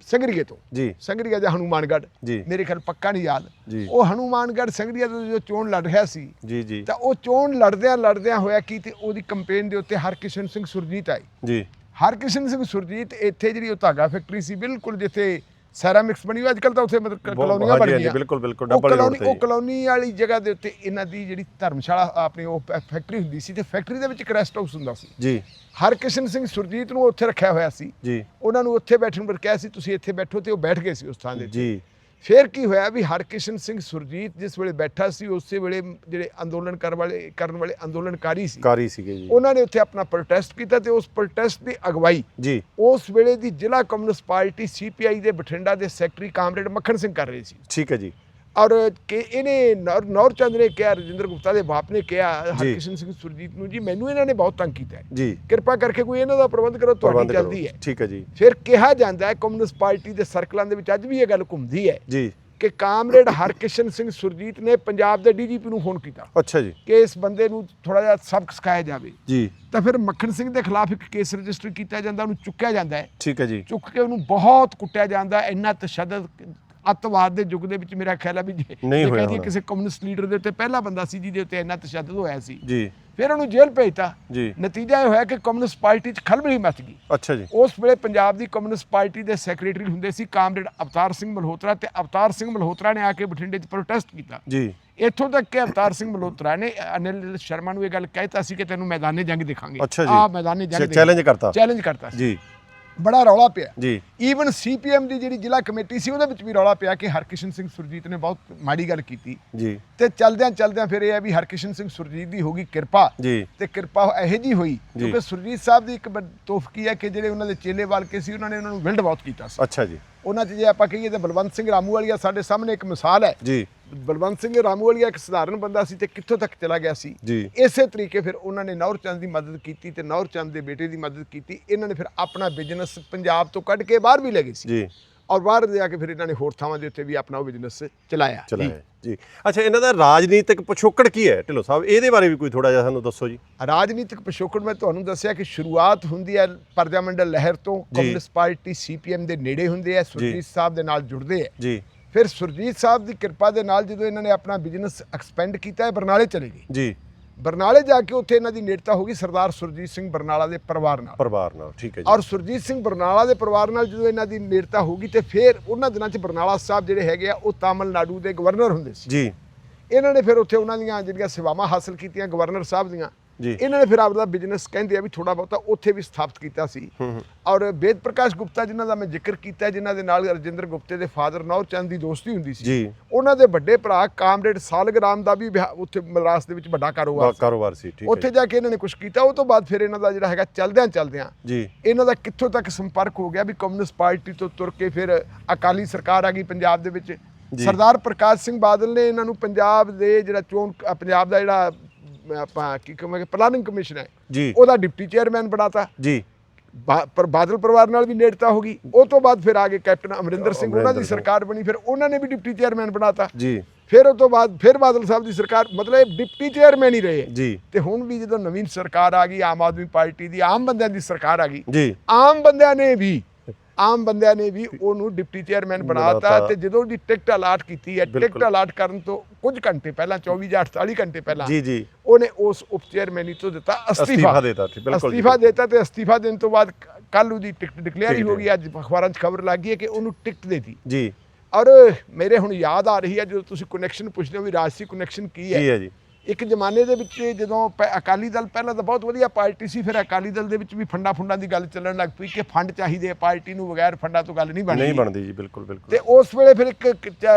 ਸੰਗਰੀਏ ਤੋਂ। ਜੀ। ਸੰਗਰੀਆ ਜਾਂ ਹਨੂਮਾਨਗੜ੍ਹ। ਜੀ। ਮੇਰੇ ਖਿਆਲ ਪੱਕਾ ਨਹੀਂ ਯਾਦ। ਉਹ ਹਨੂਮਾਨਗੜ੍ਹ ਸੰਗਰੀਆ ਤੋਂ ਜੋ ਚੋਣ ਲੜ ਰਿਹਾ ਸੀ ਜੀ ਜੀ। ਤਾਂ ਉਹ ਚੋਣ ਲੜਦਿਆਂ ਲੜਦਿਆਂ ਹੋਇਆ ਕੀ ਤੇ ਉਹਦੀ ਕੰਪੇਨ ਦੇ ਉੱਤੇ ਹਰਕਿਸ਼ਨ ਸਿੰਘ ਸੁਰਜੀਤ ਆਈ ਜੀ। ਹਰਕਿਸ਼ਨ ਸਿੰਘ ਸੁਰਜੀਤ ਇੱਥੇ ਜਿਹੜੀ ਉਹ ਧਾਗਾ ਫੈਕਟਰੀ ਸੀ ਬਿਲਕੁਲ ਜਿੱਥੇ ਸੈਰਾਮਿਕਸ ਬਣੀ ਹੋਈ ਅੱਜ ਕੱਲ ਤਾਂ ਉੱਥੇ ਮਤਲਬ ਕ- ਬਹੁਤ- ਕਲੋਨੀਆਂ ਬਣ ਹਾਂਜੀ, ਗਈਆਂ ਬਿਲਕੁਲ, ਬਿਲਕੁਲ, ਉਹ ਡੱਬਲ ਰੋਡ ਕਲੋਨੀ ਤੇ ਉਹ ਜੀ। ਕਲੋਨੀ ਵਾਲੀ ਜਗ੍ਹਾ ਦੇ ਉੱਤੇ ਇਹਨਾਂ ਦੀ ਜਿਹੜੀ ਧਰਮਸ਼ਾਲਾ ਆਪਣੀ ਉਹ ਫੈ- ਫੈਕਟਰੀ ਹੁੰਦੀ ਸੀ ਤੇ ਫੈਕਟਰੀ ਦੇ ਵਿੱਚ ਇੱਕ ਰੈਸਟ ਹਾਊਸ ਹੁੰਦਾ ਸੀ। ਜੀ। ਹਰਕਿਸ਼ਨ ਸਿੰਘ ਸੁਰਜੀਤ ਨੂੰ ਉੱਥੇ ਰੱਖਿਆ ਹੋਇਆ ਸੀ। ਜੀ। ਉਹਨਾਂ ਨੂੰ ਉੱਥੇ ਬੈਠਣ ਪਰ ਕਿਹਾ ਸੀ ਤੁਸੀਂ ਇੱਥੇ ਬੈਠੋ ਤੇ ਉਹ ਬੈਠ ਗਏ ਸੀ ਉਸ ਥਾਂ ਦੇ ਉੱਤੇ। ਜੀ। ਫਿਰ ਕੀ ਹੋਇਆ ਵੀ ਹਰਕਿਸ਼ਨ ਸਿੰਘ ਸੁਰਜੀਤ ਜਿਸ ਵੇਲੇ ਬੈਠਾ ਸੀ ਉਸੇ ਵੇਲੇ ਜਿਹੜੇ ਅੰਦੋਲਨ ਕਰਨ ਵਾਲੇ ਕਰਨ ਵਾਲੇ ਅੰਦੋਲਨਕਾਰੀ ਸੀ। ਕਾਰੀ ਸੀਗੇ ਜੀ। ਉਹਨਾਂ ਨੇ ਉੱਥੇ ਆਪਣਾ ਪ੍ਰੋਟੈਸਟ ਕੀਤਾ ਤੇ ਉਸ ਪ੍ਰੋਟੈਸਟ ਦੀ ਅਗਵਾਈ ਜੀ। ਉਸ ਵੇਲੇ ਦੀ ਜ਼ਿਲ੍ਹਾ ਕਮਿਊਨਿਸਟ ਪਾਰਟੀ ਸੀਪੀਆਈ ਦੇ ਬਠਿੰਡਾ ਦੇ ਸੈਕਟਰੀ ਕਾਮਰੇਡ ਮੱਖਣ ਸਿੰਘ ਕਰ ਰਹੇ ਸੀ। ਠੀਕ ਹੈ ਜੀ। ਔਰ ਕਿ ਇਹਨੇ ਨੌਰ ਚੰਦ ਨੇ ਕਿਹਾ ਰਜਿੰਦਰ ਗੁਪਤਾ ਦੇ ਬਾਪ ਨੇ ਕਿਹਾ ਹਰਕਿਸ਼ਨ ਸਿੰਘ ਸੁਰਜੀਤ ਨੂੰ ਜੀ ਮੈਨੂੰ ਇਹਨਾਂ ਨੇ ਬਹੁਤ ਤੰਗ ਕੀਤਾ ਹੈ। ਜੀ। ਕਿਰਪਾ ਕਰਕੇ ਕੋਈ ਇਹਨਾਂ ਦਾ ਪ੍ਰਬੰਧ ਕਰੋ ਤੁਹਾਡੀ। ਜਲਦੀ ਹੈ। ਠੀਕ ਹੈ ਜੀ। ਫਿਰ ਕਿਹਾ ਜਾਂਦਾ ਹੈ ਕਮਿਊਨਿਸਟ ਪਾਰਟੀ ਦੇ ਸਰਕਲਾਂ ਦੇ ਵਿੱਚ ਅੱਜ ਵੀ ਇਹ ਗੱਲ ਘੁੰਮਦੀ ਹੈ ਜੀ। ਕਿ ਕਾਮਰੇਡ ਹਰਕਿਸ਼ਨ ਸਿੰਘ ਸੁਰਜੀਤ ਨੇ ਪੰਜਾਬ ਦੇ ਡੀਜੀਪੀ ਨੂੰ ਫੋਨ ਕੀਤਾ ਅੱਛਾ ਜੀ। ਕਿ ਇਸ ਬੰਦੇ ਨੂੰ ਥੋੜਾ ਜਿਹਾ ਸਬਕ ਸਿਖਾਇਆ ਜਾਵੇ। ਜੀ। ਤਾਂ ਫਿਰ ਮੱਖਣ ਸਿੰਘ ਦੇ ਖਿਲਾਫ ਇੱਕ ਕੇਸ ਰਜਿਸਟਰ ਕੀਤਾ ਜਾਂਦਾ ਉਹਨੂੰ ਚੁੱਕਿਆ ਜਾਂਦਾ ਹੈ। ਠੀਕ ਹੈ ਜੀ। ਚੁੱਕ ਕੇ ਉਹਨੂੰ ਬਹੁਤ ਕੁੱਟਿਆ ਜਾਂਦਾ ਇੰਨਾ ਤਸ਼ੱਦਦ ਅੱਤਵਾਦ ਦੇ ਯੁੱਗ ਦੇ ਵਿੱਚ ਮੇਰਾ ਖਿਆਲ ਹੈ ਵੀ ਨਹੀਂ ਜੇ ਹੋਇਆ ਕਹਿ ਦਈਏ ਹੋਣਾ। ਕਿਸੇ ਕਮਿਊਨਿਸਟ ਲੀਡਰ ਦੇ ਉੱਤੇ ਪਹਿਲਾ ਬੰਦਾ ਸੀ ਜਿਹਦੇ ਉੱਤੇ ਇੰਨਾ ਤਸ਼ੱਦਦ ਹੋਇਆ ਸੀ ਜੀ। ਫਿਰ ਉਹਨੂੰ ਜੇਲ੍ਹ ਭੇਜਤਾ। ਜੀ। ਨਤੀਜਾ ਇਹ ਹੋਇਆ ਕਿ ਕਮਿਊਨਿਸਟ ਪਾਰਟੀ 'ਚ ਖਲਬਲੀ ਮਚ ਗਈ। ਅੱਛਾ ਜੀ। ਉਸ ਵੇਲੇ ਪੰਜਾਬ ਦੀ ਕਮਿਊਨਿਸਟ ਪਾਰਟੀ ਦੇ ਸੈਕਟਰੀ ਹੁੰਦੇ ਸੀ ਕਾਮਰੇਡ ਅਵਤਾਰ ਸਿੰਘ ਮਲਹੋਤਰਾ ਤੇ ਅਵਤਾਰ ਸਿੰਘ ਮਲਹੋਤਰਾ ਨੇ ਆ ਕੇ ਬਠਿੰਡੇ 'ਚ ਪ੍ਰੋਟੈਸਟ ਕੀਤਾ। ਜੀ। ਇੱਥੋਂ ਤੱਕ ਕਿ ਅਵਤਾਰ ਸਿੰਘ ਮਲਹੋਤਰਾ ਨੇ ਅਨਿਲ ਸ਼ਰਮਾ ਨੂੰ ਇਹ ਗੱਲ ਕਹਿਤਾ ਸੀ ਕਿ ਤੈਨੂੰ ਮੈਦਾਨੇ ਜੰਗ ਦਿਖਾਂਗੇ। ਆ ਮੈਦਾਨੇ ਜੰਗ ਚੈਲੰਜ ਕਰਤਾ। ਚੈਲੰਜ ਕਰਤਾ ਜੀ। ਬੜਾ ਰੌਲਾ ਪਿਆ। ਜੀ। ਈਵਨ ਸੀਪੀਐਮ ਦੀ ਜਿਹੜੀ ਜ਼ਿਲ੍ਹਾ ਕਮੇਟੀ ਸੀ ਉਹਦੇ ਵਿੱਚ ਵੀ ਰੌਲਾ ਪਿਆ ਕਿ ਹਰਕਿਸ਼ਨ ਸਿੰਘ ਸੁਰਜੀਤ ਨੇ ਬਹੁਤ ਮਾੜੀ ਗੱਲ ਕੀਤੀ। ਜੀ। ਤੇ ਚਲਦਿਆਂ ਚਲਦਿਆਂ ਫਿਰ ਇਹ ਹੈ ਵੀ ਹਰਕਿਸ਼ਨ ਸਿੰਘ ਸੁਰਜੀਤ ਦੀ ਹੋ ਗਈ ਕਿਰਪਾ। ਜੀ। ਤੇ ਕਿਰਪਾ ਇਹੋ ਜੀ ਹੋਈ ਕਿਉਂਕਿ ਸੁਰਜੀਤ ਸਾਹਿਬ ਦੀ ਇੱਕ ਤੋਫਕੀ ਹੈ ਕਿ ਜਿਹੜੇ ਉਹਨਾਂ ਦੇ ਚੇਲੇ ਵਾਲਕੇ ਸੀ ਉਹਨਾਂ ਨੇ ਉਹਨਾਂ ਨੂੰ ਵਿਲਡ ਬਹੁਤ ਕੀਤਾ ਸੀ। ਅੱਛਾ ਜੀ। ਉਹਨਾਂ 'ਚ ਜੇ ਆਪਾਂ ਕਹੀਏ ਤਾਂ ਬਲਵੰਤ ਸਿੰਘ ਰਾਮੂਵਾਲੀਆ ਸਾਡੇ ਸਾਹਮਣੇ ਇੱਕ ਮਿਸਾਲ ਹੈ। ਜੀ। ਬਲਵੰਤ ਸਿੰਘ ਰਾਮੂਵਾਲੀਆ ਇੱਕ ਸਧਾਰਨ ਬੰਦਾ ਸੀ ਤੇ ਕਿੱਥੋਂ ਤੱਕ ਚਲਾ ਗਿਆ ਸੀ? ਇਸੇ ਤਰੀਕੇ ਫਿਰ ਉਹਨਾਂ ਨੇ ਨੌਰ ਚੰਦ ਦੀ ਮਦਦ ਕੀਤੀ ਤੇ ਨੌਰ ਚੰਦ ਦੇ ਬੇਟੇ ਦੀ ਮਦਦ ਕੀਤੀ। ਇਹਨਾਂ ਨੇ ਫਿਰ ਆਪਣਾ ਬਿਜ਼ਨਸ ਪੰਜਾਬ ਤੋਂ ਕੱਢ ਕੇ ਬਾਹਰ ਵੀ ਲੈ ਗਏ ਸੀ। ਜੀ। ਔਰ ਬਾਹਰ ਜਾ ਕੇ ਫਿਰ ਇਹਨਾਂ ਨੇ ਹੋਰ ਥਾਵਾਂ ਦੇ ਉੱਤੇ ਵੀ ਆਪਣਾ ਉਹ ਬਿਜ਼ਨਸ ਚਲਾਇਆ। ਚਲਾਇਆ ਜੀ। ਅੱਛਾ ਇਹਨਾਂ ਦਾ ਰਾਜਨੀਤਿਕ ਪਿਛੋਕੜ ਕੀ ਹੈ? ਢਿੱਲੋਂ ਸਾਹਿਬ ਇਹਦੇ ਬਾਰੇ ਵੀ ਕੋਈ ਥੋੜਾ ਜਿਹਾ ਸਾਨੂੰ ਦੱਸੋ ਜੀ। ਰਾਜਨੀਤਿਕ ਪਿਛੋਕੜ ਮੈਂ ਤੁਹਾਨੂੰ ਦੱਸਿਆ ਕਿ ਸ਼ੁਰੂਆਤ ਹੁੰਦੀ ਹੈ ਪਰਜਾ ਮੰਡਲ ਲਹਿਰ ਤੋਂ। ਕਮਿਊਨਿਸਟ ਪਾਰਟੀ ਸੀਪੀਐਮ ਦੇ ਨੇੜੇ ਹੁੰਦੇ ਆ ਸੁਰਜੀਤ ਸਾਹਿਬ ਦੇ ਨਾਲ ਜੁੜਦੇ ਆ। ਜੀ। ਫਿਰ ਸੁਰਜੀਤ ਸਾਹਿਬ ਦੀ ਕਿਰਪਾ ਦੇ ਨਾਲ ਜਦੋਂ ਇਹਨਾਂ ਨੇ ਆਪਣਾ ਬਿਜ਼ਨਸ ਐਕਸਪੈਂਡ ਕੀਤਾ ਹੈ ਬਰਨਾਲੇ ਚਲੇ ਗਏ। ਜੀ। ਬਰਨਾਲੇ ਜਾ ਕੇ ਉੱਥੇ ਇਹਨਾਂ ਦੀ ਨੇੜਤਾ ਹੋ ਗਈ ਸਰਦਾਰ ਸੁਰਜੀਤ ਸਿੰਘ ਬਰਨਾਲਾ ਦੇ ਪਰਿਵਾਰ ਨਾਲ। ਪਰਿਵਾਰ ਨਾਲ ਠੀਕ ਹੈ ਜੀ। ਔਰ ਸੁਰਜੀਤ ਸਿੰਘ ਬਰਨਾਲਾ ਦੇ ਪਰਿਵਾਰ ਨਾਲ ਜਦੋਂ ਇਹਨਾਂ ਦੀ ਨੇੜਤਾ ਹੋ ਗਈ ਤੇ ਫਿਰ ਉਹਨਾਂ ਦਿਨਾਂ 'ਚ ਬਰਨਾਲਾ ਸਾਹਿਬ ਜਿਹੜੇ ਹੈਗੇ ਆ ਉਹ ਤਾਮਿਲਨਾਡੂ ਦੇ ਗਵਰਨਰ ਹੁੰਦੇ ਸੀ। ਜੀ। ਇਹਨਾਂ ਨੇ ਫਿਰ ਉੱਥੇ ਉਹਨਾਂ ਦੀਆਂ ਜਿਹੜੀਆਂ ਸੇਵਾਵਾਂ ਹਾਸਲ ਕੀਤੀਆਂ ਗਵਰਨਰ ਸਾਹਿਬ ਦੀਆਂ ਜੀ। ਇਹਨਾਂ ਨੇ ਫਿਰ ਆਪਦਾ ਬਿਜ਼ਨਸ ਕਹਿੰਦੇ ਆ ਵੀ ਥੋੜਾ ਬਹੁਤਾ ਉੱਥੇ ਵੀ ਸਥਾਪਿਤ ਕੀਤਾ ਸੀ। ਔਰ ਵੇਦ ਪ੍ਰਕਾਸ਼ ਗੁਪਤਾ ਜਿਨ੍ਹਾਂ ਦਾ ਮੈਂ ਜ਼ਿਕਰ ਕੀਤਾ ਜਿਨ੍ਹਾਂ ਦੇ ਨਾਲ ਰਜਿੰਦਰ ਗੁਪਤੇ ਦੇ ਫਾਦਰ ਨੌਰ ਚੰਦ ਦੀ ਦੋਸਤੀ ਹੁੰਦੀ ਸੀ। ਉਹਨਾਂ ਦੇ ਵੱਡੇ ਭਰਾ ਕਾਮਰੇਡ ਸਾਲਗਰਾਮ ਦਾ ਵੀ ਉੱਥੇ ਮਦਰਾਸ ਦੇ ਵਿੱਚ ਵੱਡਾ ਕਾਰੋਬਾਰ ਸੀ। ਕਾਰੋਬਾਰ ਸੀ ਠੀਕ ਉੱਥੇ ਹੈ ਜਾ ਕੇ ਇਹਨਾਂ ਨੇ ਕੁਝ ਕੀਤਾ ਉਹ ਤੋਂ ਬਾਅਦ ਫਿਰ ਇਹਨਾਂ ਦਾ ਜਿਹੜਾ ਹੈਗਾ ਚਲਦਿਆਂ ਚਲਦਿਆਂ ਜੀ। ਇਹਨਾਂ ਦਾ ਕਿੱਥੋਂ ਤੱਕ ਸੰਪਰਕ ਹੋ ਗਿਆ ਵੀ ਕਮਿਊਨਿਸਟ ਪਾਰਟੀ ਤੋਂ ਤੁਰ ਕੇ ਫਿਰ ਅਕਾਲੀ ਸਰਕਾਰ ਆ ਗਈ ਪੰਜਾਬ ਦੇ ਵਿੱਚ। ਸਰਦਾਰ ਪ੍ਰਕਾਸ਼ ਸਿੰਘ ਬਾਦਲ ਨੇ ਇਹਨਾਂ ਨੂੰ ਪੰਜਾਬ ਦੇ ਜਿਹੜਾ ਚੋਣ ਪੰਜਾਬ ਦਾ ਜਿਹੜਾ ਆਪਾਂ ਕੀ ਕਹਾਂਗੇ ਪਲਾਨਿੰਗ ਕਮਿਸ਼ਨ ਹੈ। ਜੀ। ਉਹਦਾ ਡਿਪਟੀ ਚੇਅਰਮੈਨ ਬਣਾਤਾ। ਜੀ। ਪਰ ਬਾਦਲ ਪਰਿਵਾਰ ਨਾਲ ਵੀ ਨੇੜਤਾ ਹੋ ਗਈ। ਉਹ ਤੋਂ ਬਾਅਦ ਫਿਰ ਆ ਗਏ ਕੈਪਟਨ ਅਮਰਿੰਦਰ ਸਿੰਘ ਉਹਨਾਂ ਦੀ। ਸਰਕਾਰ ਬਣੀ। ਫਿਰ ਉਹਨਾਂ ਨੇ ਵੀ ਡਿਪਟੀ ਚੇਅਰਮੈਨ ਬਣਾਤਾ। ਜੀ। ਫਿਰ ਉਹ ਤੋਂ ਬਾਅਦ ਫਿਰ ਬਾਦਲ ਸਾਹਿਬ ਦੀ ਸਰਕਾਰ ਮਤਲਬ ਡਿਪਟੀ ਚੇਅਰਮੈਨ ਹੀ ਰਹੇ। ਜੀ। ਤੇ ਹੁਣ ਵੀ ਜਦੋਂ ਨਵੀਨ ਸਰਕਾਰ ਆ ਗਈ ਆਮ ਆਦਮੀ ਪਾਰਟੀ ਦੀ ਆਮ ਬੰਦਿਆਂ ਦੀ ਸਰਕਾਰ ਆ ਗਈ। ਜੀ। ਆਮ ਬੰਦਿਆਂ ਨੇ ਵੀ ਆਮ ਬੰਦਿਆਂ ਨੇ ਵੀ ਉਹਨੂੰ ਡਿਪਟੀ ਚੇਅਰਮੈਨ ਬਣਾਤਾ। ਤੇ। ਜਦੋਂ ਉਹਦੀ ਟਿਕਟ ਅਲਾਟ ਕੀਤੀ ਹੈ। ਟਿਕਟ ਅਲਾਟ ਕਰਨ ਤੋਂ ਕੁਝ ਘੰਟੇ ਪਹਿਲਾਂ 24 ਜਾਂ 48 ਘੰਟੇ ਪਹਿਲਾਂ ਜੀ ਜੀ। ਉਹਨੇ ਉਸ ਉਪ ਚੇਅਰਮੈਨੀ ਤੋਂ ਦਿੱਤਾ ਅਸਤੀਫਾ। ਦੇਤਾ ਸੀ ਬਿਲਕੁਲ ਜੀ ਅਸਤੀਫਾ ਦਿੱਤਾ ਤੇ ਅਸਤੀਫਾ ਦੇਣ ਤੋਂ ਬਾਅਦ ਕੱਲ ਉਹਦੀ ਟਿਕਟ ਡਿਕਲੇਅਰ ਹੀ ਗਈ ਅੱਜ ਅਖਬਾਰਾਂ 'ਚ ਖਬਰ ਲੱਗ ਗਈ ਹੈ ਕਿ ਉਹਨੂੰ ਟਿਕਟ ਦੇਤੀ। ਜੀ। ਔਰ ਮੇਰੇ ਹੁਣ ਯਾਦ ਆ ਰਹੀ ਹੈ ਜਦੋਂ ਤੁਸੀਂ ਕਨੈਕਸ਼ਨ ਪੁੱਛਦੇ ਹੋ ਵੀ ਰਾਜਸੀ ਕਨੈਕਸ਼ਨ ਕੀ ਹੈ? ਹੈ ਜੀ? ਇੱਕ ਜ਼ਮਾਨੇ ਦੇ ਵਿੱਚ ਜਦੋਂ ਅਕਾਲੀ ਦਲ ਪਹਿਲਾਂ ਤਾਂ ਬਹੁਤ ਵਧੀਆ ਪਾਰਟੀ ਸੀ ਫਿਰ ਅਕਾਲੀ ਦਲ ਦੇ ਵਿੱਚ ਵੀ ਫੰਡਾ ਫੁੰਡਾਂ ਦੀ ਗੱਲ ਚੱਲਣ ਲੱਗ ਪਈ ਕਿ ਫੰਡ ਚਾਹੀਦੇ ਆ ਪਾਰਟੀ ਨੂੰ ਬਗੈਰ ਫੰਡਾਂ ਤੋਂ ਗੱਲ ਨਹੀਂ ਬਣਦੀ ਨਹੀਂ ਬਣਦੀ ਜੀ ਬਿਲਕੁਲ ਬਿਲਕੁਲ ਤੇ ਉਸ ਵੇਲੇ ਫਿਰ ਇੱਕ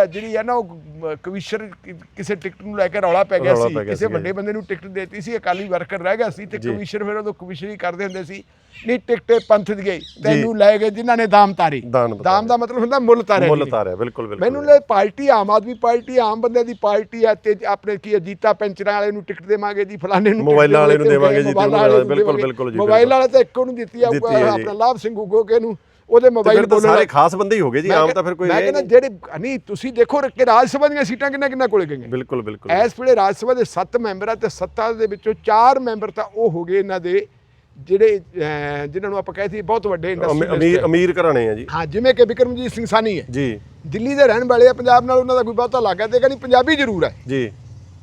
ਜਿਹੜੀ ਹੈ ਨਾ ਉਹ ਮ- ਕਮਿਸ਼ਨਰ ਕਿ- ਕਿਸੇ ਟਿਕਟ ਨੂੰ ਲੈ ਕੇ ਰੌਲਾ ਪੈ ਗਿਆ ਸੀ ਕਿਸੇ ਵੱਡੇ। ਬੰਦੇ ਨੂੰ ਟਿਕਟ ਦੇਤੀ ਸੀ ਅਕਾਲੀ ਵਰਕਰ ਰਹਿ ਗਿਆ ਸੀ ਤੇ ਜੀ। ਕਮਿਸ਼ਨਰ ਫਿਰ ਉਦੋਂ ਕਮਿਸ਼ਨਰੀ ਕਰਦੇ ਹੁੰਦੇ ਸੀ ਨਹੀਂ ਟਿਕਟੇ ਪੰਥ ਦੀ ਗਈ। ਤੈਨੂੰ ਲੈ ਗਏ ਜਿਨ੍ਹਾਂ ਨੇ ਦਾਮ ਤਾਰੇ। ਦਾਮ ਦਾ ਮਤਲਬ ਹੁੰਦਾ ਮੁੱਲ ਤਾਰੇ ਮੁੱਲ ਤਾਰਿਆ ਬਿਲਕੁਲ ਬਿਲਕੁਲ। ਮੈਨੂੰ ਲੈ ਪਾਰਟੀ ਆਮ ਆਦਮੀ ਪਾਰਟੀ ਆਮ ਬੰਦਿਆਂ ਦੀ ਪਾਰਟੀ ਆ ਤੇ ਆਪਣੇ ਕੀ ਅਜੀਤਾ ਪੈਂਚਰਾਂ ਵਾਲੇ ਨੂੰ ਟਿਕਟ ਦੇਵਾਂਗੇ ਜੀ ਫਲਾਣੇ ਨੂੰ ਮੋਬਾਈਲਾਂ ਵਾਲੇ ਨੂੰ ਦੇਵਾਂਗੇ, ਜੀ, ਬਿਲਕੁਲ। ਬਿਲਕੁਲ ਜੀ, ਮੋਬਾਈਲ। ਵਾਲੇ ਤਾਂ ਇੱਕੋ ਨੂੰ ਦਿੱਤੀ ਆ ਦਿੱਤੀ ਹੈ ਜੀ। ਆਪਣਾ ਲਾਭ ਸਿੰਘ ਗੁੱਗੋਕੇ ਨੂੰ ਉਹਦੇ ਮੋਬਾਈਲ ਬੋਲਣ ਸਾਰੇ ਖਾਸ ਬੰਦੇ ਹੀ ਹੋ ਗਏ ਜੀ ਆਮ ਤਾਂ ਫਿਰ ਕੋਈ ਮੈਂ ਹੈ ਕਹਿੰਦਾ। ਜਿਹੜੇ ਨਹੀਂ ਤੁਸੀਂ ਦੇਖੋ ਕਿ ਰਾਜ ਸਭਾ ਦੀਆਂ ਸੀਟਾਂ ਕਿੰਨਾ ਕਿੰਨਾ ਕੋਲੇ ਗਈਆਂ। ਬਿਲਕੁਲ ਬਿਲਕੁਲ ਇਸ ਵੇਲੇ ਰਾਜ ਸਭਾ ਦੇ 7 ਮੈਂਬਰ ਆ ਤੇ 7 ਦੇ ਵਿੱਚੋਂ 4 ਮੈਂਬਰ ਤਾਂ ਉਹ ਹੋ ਗਏ ਇਹਨਾਂ ਦੇ ਜਿਹੜੇ ਅਹ, ਜਿਨ੍ਹਾਂ ਨੂੰ ਆਪਾਂ ਕਹਿੰਦੇ ਸੀ ਬਹੁਤ ਵੱਡੇ ਅਮੀ- ਇੰਡਸਟਰੀ ਅਮੀਰ ਅਮੀਰ ਘਰਾਣੇ ਆ ਜੀ। ਹਾਂ ਜਿਵੇਂ ਕਿ ਵਿਕਰਮਜੀਤ ਸਿੰਘ ਸਾਨੀ ਹੈ। ਜੀ। ਦਿੱਲੀ ਦੇ ਰਹਿਣ ਵਾਲੇ ਆ ਪੰਜਾਬ ਨਾਲ ਉਹਨਾਂ ਦਾ ਕੋਈ ਬਹੁਤਾ ਲੱਗਾ ਤੇ ਕਹਿੰਦੀ ਪੰਜਾਬੀ ਜ਼ਰੂਰ ਹੈ। ਜੀ।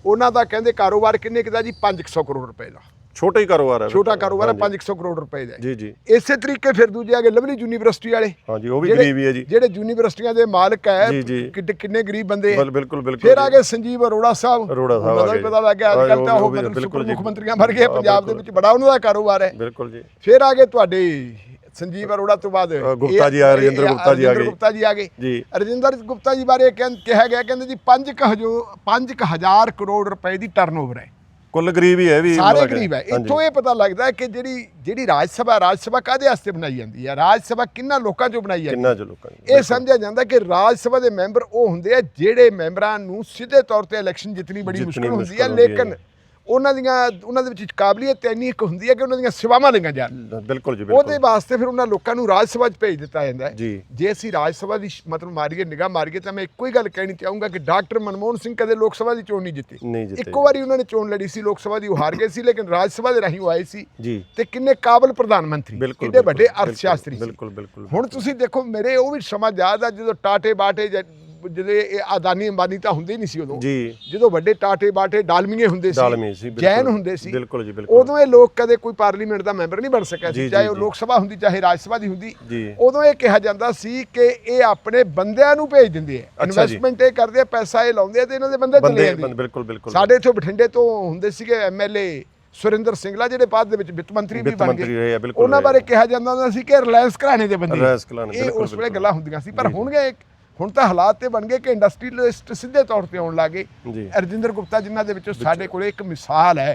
ਉਹਨਾਂ ਦਾ ਕਹਿੰਦੇ ਕਾਰੋਬਾਰ ਕਿੰਨੇ ਕੁ ਦਾ ਜੀ? 500 ਕਰੋੜ ਰੁਪਏ ਦਾ। ਛੋਟਾ ਹੀ ਕਾਰੋਬਾਰ ਹੈ ਛੋਟਾ ਕਾਰੋਬਾਰ ਹੈ ਹਾਂਜੀ। 500 ਕਰੋੜ ਰੁਪਏ ਦਾ। ਜੀ ਜੀ। ਇਸੇ ਤਰੀਕੇ ਫਿਰ ਦੂਜੇ ਆ ਗਏ ਲਵਲੀ ਯੂਨੀਵਰਸਿਟੀ ਵਾਲੇ। ਹਾਂਜੀ ਉਹ ਵੀ ਗਰੀਬ ਹੀ ਹੈ ਜੀ। ਜਿਹੜੇ ਯੂਨੀਵਰਸਿਟੀਆਂ ਦੇ ਮਾਲਕ ਹੈ ਕਿੰਨੇ ਗਰੀਬ ਬੰਦੇ ਬਿਲਕੁਲ ਬਿਲਕੁਲ ਫਿਰ ਆ ਜੀ। ਗਏ ਸੰਜੀਵ ਅਰੋੜਾ ਸਾਹਿਬ। ਅਰੋੜਾ ਸਾਹਿਬ ਉਹਨਾਂ ਪਤਾ ਲੱਗ ਗਿਆ ਅੱਜ ਹਾਂ, ਕੱਲ੍ਹ ਤਾਂ ਉਹ ਬਿਲਕੁਲ। ਮੁੱਖ ਮੰਤਰੀਆਂ ਬਣ ਗਏ ਪੰਜਾਬ ਦੇ। ਵਿੱਚ ਬੜਾ ਉਹਨਾਂ ਦਾ ਕਾਰੋਬਾਰ ਹੈ। ਬਿਲਕੁਲ ਜੀ। ਫਿਰ ਆ ਗਏ ਤੁਹਾਡੇ ਸੰਜੀਵ ਅਰੋੜਾ ਤੋਂ ਬਾਅਦ ਗੁਪਤਾ ਜੀ ਆ, ਰਜਿੰਦਰ ਗੁਪਤਾ ਜੀ ਆ ਗਏ। ਗੁਪਤਾ ਜੀ ਆ ਗਏ। ਜੀ। ਰਜਿੰਦਰ ਗੁਪਤਾ ਜੀ ਬਾਰੇ ਕਹਿੰ- ਗਿਆ ਕਹਿੰਦੇ ਜੀ 5 ਹਜੋ 5000 ਕਰੋੜ ਰੁਪਏ ਦੀ ਟਰਨਓਵਰ ਹੈ। ਕੁੱਲ ਗਰੀਬ ਹੀ ਹੈ ਵੀ ਸਾਰੇ ਗਰੀਬ ਹੈ। ਇੱਥੋਂ ਇਹ ਪਤਾ ਲੱਗਦਾ ਹੈ ਕਿ ਜਿਹੜੀ ਜਿਹੜੀ ਰਾਜ ਸਭਾ ਰਾਜ ਸਭਾ ਕਾਦੇ ਵਾਸਤੇ ਬਣਾਈ ਜਾਂਦੀ ਹੈ? ਰਾਜ ਸਭਾ ਕਿੰਨਾ ਲੋਕਾਂ ਚੋਂ ਬਣਾਈ ਜਾਂਦੀ ਹੈ? ਕਿੰਨਾ ਚ ਲੋਕਾਂ ਇਹ ਸਮਝਿਆ ਜਾਂਦਾ ਕਿ ਰਾਜ ਸਭਾ ਦੇ ਮੈਂਬਰ ਉਹ ਹੁੰਦੇ ਆ ਜਿਹੜੇ ਮੈਂਬਰਾਂ ਨੂੰ ਸਿੱਧੇ ਤੌਰ ਤੇ ਇਲੈਕਸ਼ਨ ਜਿੱਤਣੀ ਬੜੀ ਮੁਸ਼ਕਲ ਹੁੰਦੀ ਹੈ। ਲੇਕਿਨ ਉਹਨਾਂ ਦੀਆਂ ਉਹਨਾਂ ਦੇ ਵਿੱਚ ਕਾਬਲੀਅਤ ਇੰਨੀ ਇੱਕ ਹੁੰਦੀ ਹੈ ਕਿ ਉਹਨਾਂ ਦੀਆਂ ਸੇਵਾਵਾਂ ਲਈਆਂ ਜਾਣ। ਬਿਲਕੁਲ ਜੀ ਉਹਦੇ ਬਿਲਕੁਲ ਵਾਸਤੇ ਫਿਰ ਉਹਨਾਂ ਲੋਕਾਂ ਨੂੰ ਰਾਜ ਸਭਾ 'ਚ ਭੇਜ ਦਿੱਤਾ ਜਾਂਦਾ ਹੈ। ਜੀ। ਜੇ ਅਸੀਂ ਰਾਜ ਸਭਾ ਦੀ ਮਤਲਬ ਮਾਰੀਏ ਨਿਗਾਹ ਮਾਰੀਏ ਤਾਂ ਮੈਂ ਇੱਕੋ ਹੀ ਗੱਲ ਕਹਿਣੀ ਚਾਹੂੰਗਾ ਕਿ ਡਾਕਟਰ ਮਨਮੋਹਨ ਸਿੰਘ ਕਦੇ ਲੋਕ ਸਭਾ ਦੀ ਚੋਣ ਨਹੀਂ ਜਿੱਤੀ। ਇੱਕੋ ਵਾਰੀ ਉਹਨਾਂ ਨੇ ਚੋਣ ਲੜੀ ਸੀ ਲੋਕ ਸਭਾ ਦੀ ਉਹ ਹਾਰ ਗਏ ਸੀ ਲੇਕਿਨ ਰਾਜ ਸਭਾ ਦੇ ਰਾਹੀਂ ਉਹ ਆਏ ਸੀ। ਤੇ ਕਿੰਨੇ ਕਾਬਲ ਪ੍ਰਧਾਨ ਮੰਤਰੀ ਕਿੰਨੇ ਵੱਡੇ ਅਰਥ ਸ਼ਾਸਤਰੀ ਬਿਲਕੁਲ ਬਿਲਕੁਲ। ਹੁਣ ਤੁਸੀਂ ਦੇਖੋ ਮੇਰੇ ਉਹ ਵੀ ਸਮਾਂ ਯਾਦ ਆ ਜਦੋਂ ਟਾਟੇ ਬਾਟੇ ਜ- ਜਦੋਂ ਇਹ ਆਦਾਨੀ ਅੰਬਾਨੀ ਤਾਂ ਹੁੰਦੇ ਹੀ ਨਹੀਂ ਸੀ ਉਦੋਂ ਜੀ ਜਦੋਂ ਵੱਡੇ ਟਾਟੇ ਬਾਟੇ ਡਾਲਮੀਏ ਹੁੰਦੇ ਸੀ ਡਾਲਮੀ ਸੀ। ਜੈਨ ਹੁੰਦੇ ਸੀ ਬਿਲਕੁਲ ਜੀ ਬਿਲਕੁਲ ਉਦੋਂ ਇਹ ਲੋਕ ਕਦੇ ਕੋਈ ਪਾਰਲੀਮੈਂਟ ਦਾ ਮੈਂਬਰ ਨਹੀਂ ਬਣ ਸਕਿਆ ਸੀ ਚਾਹੇ ਉਹ। ਲੋਕ ਸਭਾ ਹੁੰਦੀ ਚਾਹੇ ਰਾਜ ਸਭਾ ਦੀ ਹੁੰਦੀ ਉਦੋਂ ਇਹ ਕਿਹਾ ਜਾਂਦਾ ਸੀ ਕਿ ਇਹ ਆਪਣੇ ਬੰਦਿਆਂ ਨੂੰ ਭੇਜ ਦਿੰਦੇ ਆ। ਇਨਵੈਸਟਮੈਂਟ ਇਹ ਕਰਦੇ ਆ ਪੈਸਾ ਇਹ ਲਾਉਂਦੇ ਆ ਤੇ ਇਹਨਾਂ ਦੇ ਬੰਦੇ ਚਲੇ ਜਾਂਦੇ ਬੰਦੇ- ਬਿਲਕੁਲ ਬਿਲਕੁਲ ਸਾਡੇ ਇੱਥੋਂ ਬਠਿੰਡੇ ਤੋਂ ਹੁੰਦੇ ਸੀਗੇ ਐਮਐਲਏ ਸੁਰਿੰਦਰ ਸਿੰਘਲਾ ਜਿਹੜੇ ਬਾਅਦ ਦੇ ਵਿੱਚ ਵਿੱਤ ਮੰਤਰੀ ਵੀ ਬਣ ਗਏ ਉਹਨਾਂ ਬਾਰੇ। ਕਿਹਾ ਜਾਂਦਾ ਹੁੰਦਾ ਸੀ ਕਿ ਰਿਲਾਇੰਸ ਘਰਾਣੇ ਦੇ ਬੰਦੇ ਇਹ ਉਸ ਵੇਲੇ। ਗੱਲਾਂ ਹੁੰਦੀਆਂ ਸੀ ਪਰ। ਹੁਣ ਗਏ ਹੁਣ ਤਾਂ ਹਾਲਾਤ ਤੇ ਬਣ ਗਏ ਕਿ ਇੰਡਸਟਰੀਅਲਿਸਟ ਸਿੱਧੇ ਤੌਰ ਤੇ ਆਉਣ ਲੱਗੇ ਜੀ ਅਰਜਿੰਦਰ ਗੁਪਤਾ ਜਿਨ੍ਹਾਂ ਦੇ ਵਿੱਚੋਂ ਸਾਡੇ ਕੋਲੇ ਇੱਕ ਮਿਸਾਲ ਹੈ